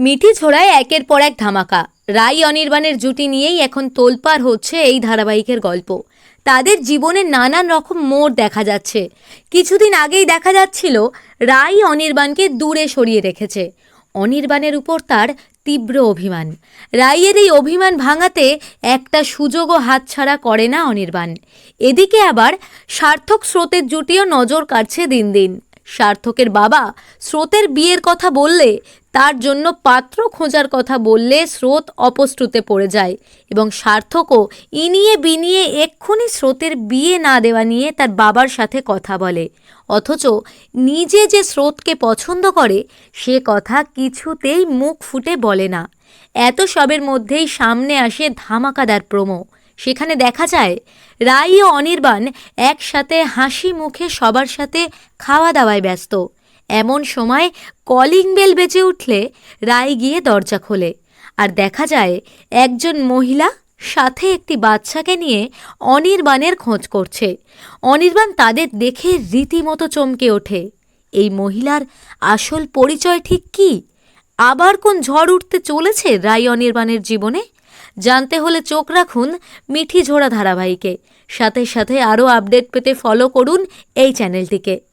মিঠি ছোড়ায় একের পর এক ধামাকা। রাই অনির্বাণের জুটি নিয়েই এখন তোলপাড় হচ্ছে এই ধারাবাহিকের গল্প। তাদের জীবনে নানান রকম মোড় দেখা যাচ্ছে। কিছুদিন আগেই দেখা যাচ্ছিল, রাই অনির্বাণকে দূরে সরিয়ে রেখেছে। অনির্বাণের উপর তার তীব্র অভিমান। রাইয়ের এই অভিমান ভাঙাতে একটা সুযোগও হাতছাড়া করে না অনির্বাণ। এদিকে আবার সার্থক স্রোতের জুটিও নজর কাটছে দিন দিন। সার্থকের বাবা স্রোতের বিয়ের কথা বললে, তার জন্য পাত্র খোঁজার কথা বললে স্রোত অপস্তুতে পড়ে যায় এবং সার্থকও ইনিয়ে বিনিয়ে এক্ষুনি স্রোতের বিয়ে না দেওয়া নিয়ে তার বাবার সাথে কথা বলে। অথচ নিজে যে স্রোতকে পছন্দ করে, সে কথা কিছুতেই মুখ ফুটে বলে না। এত সবের মধ্যেই সামনে আসে ধামাকাদার প্রোমো। সেখানে দেখা যায়, রাই ও অনির্বাণ একসাথে হাসি মুখে সবার সাথে খাওয়া দাওয়ায় ব্যস্ত। এমন সময় কলিং বেল বেজে উঠলে রায় গিয়ে দরজা খোলে। আর দেখা যায়, একজন মহিলা সাথে একটি বাচ্চাকে নিয়ে অনির্বাণের খোঁজ করছে। অনির্বাণ তাদের দেখে রীতিমতো চমকে ওঠে। এই মহিলার আসল পরিচয় ঠিক কী? আবার কোন ঝড় উঠতে চলেছে রাই অনির্বাণের জীবনে? জানতে হলে চোখ রাখুন মিঠি ঝোড়া ধারাবাহিকে। সাথে সাথে আরও আপডেট পেতে ফলো করুন এই চ্যানেলটিকে